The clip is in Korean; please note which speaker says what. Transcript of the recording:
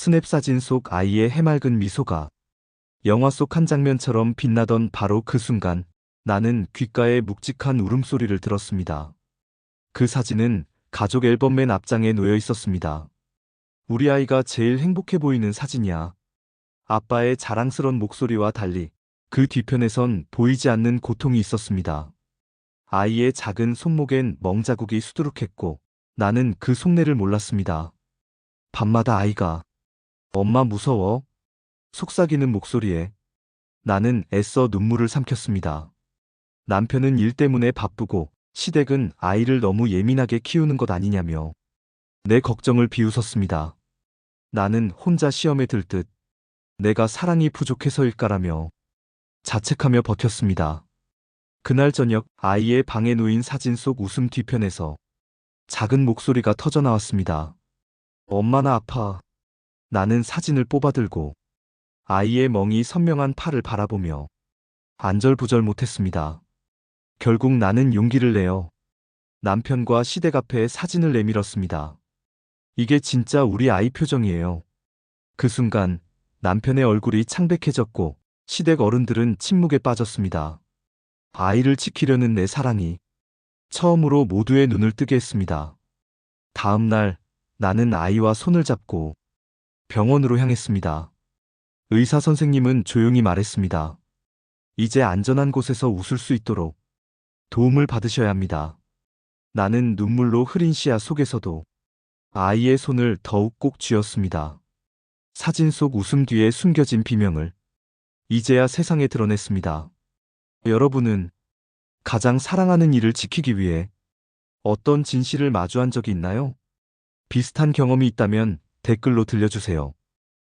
Speaker 1: 스냅 사진 속 아이의 해맑은 미소가 영화 속 한 장면처럼 빛나던 바로 그 순간 나는 귓가에 묵직한 울음소리를 들었습니다. 그 사진은 가족 앨범 맨 앞장에 놓여 있었습니다. 우리 아이가 제일 행복해 보이는 사진이야. 아빠의 자랑스런 목소리와 달리 그 뒤편에선 보이지 않는 고통이 있었습니다. 아이의 작은 손목엔 멍자국이 수두룩했고 나는 그 속내를 몰랐습니다. 밤마다 아이가 엄마 무서워? 속삭이는 목소리에 나는 애써 눈물을 삼켰습니다. 남편은 일 때문에 바쁘고 시댁은 아이를 너무 예민하게 키우는 것 아니냐며 내 걱정을 비웃었습니다. 나는 혼자 시험에 들 듯 내가 사랑이 부족해서일까라며 자책하며 버텼습니다. 그날 저녁 아이의 방에 놓인 사진 속 웃음 뒤편에서 작은 목소리가 터져 나왔습니다. 엄마나 아파. 나는 사진을 뽑아들고 아이의 멍이 선명한 팔을 바라보며 안절부절 못했습니다. 결국 나는 용기를 내어 남편과 시댁 앞에 사진을 내밀었습니다. 이게 진짜 우리 아이 표정이에요. 그 순간 남편의 얼굴이 창백해졌고 시댁 어른들은 침묵에 빠졌습니다. 아이를 지키려는 내 사랑이 처음으로 모두의 눈을 뜨게 했습니다. 다음 날 나는 아이와 손을 잡고 병원으로 향했습니다. 의사 선생님은 조용히 말했습니다. 이제 안전한 곳에서 웃을 수 있도록 도움을 받으셔야 합니다. 나는 눈물로 흐린 시야 속에서도 아이의 손을 더욱 꼭 쥐었습니다. 사진 속 웃음 뒤에 숨겨진 비명을 이제야 세상에 드러냈습니다. 여러분은 가장 사랑하는 이를 지키기 위해 어떤 진실을 마주한 적이 있나요? 비슷한 경험이 있다면 댓글로 들려주세요.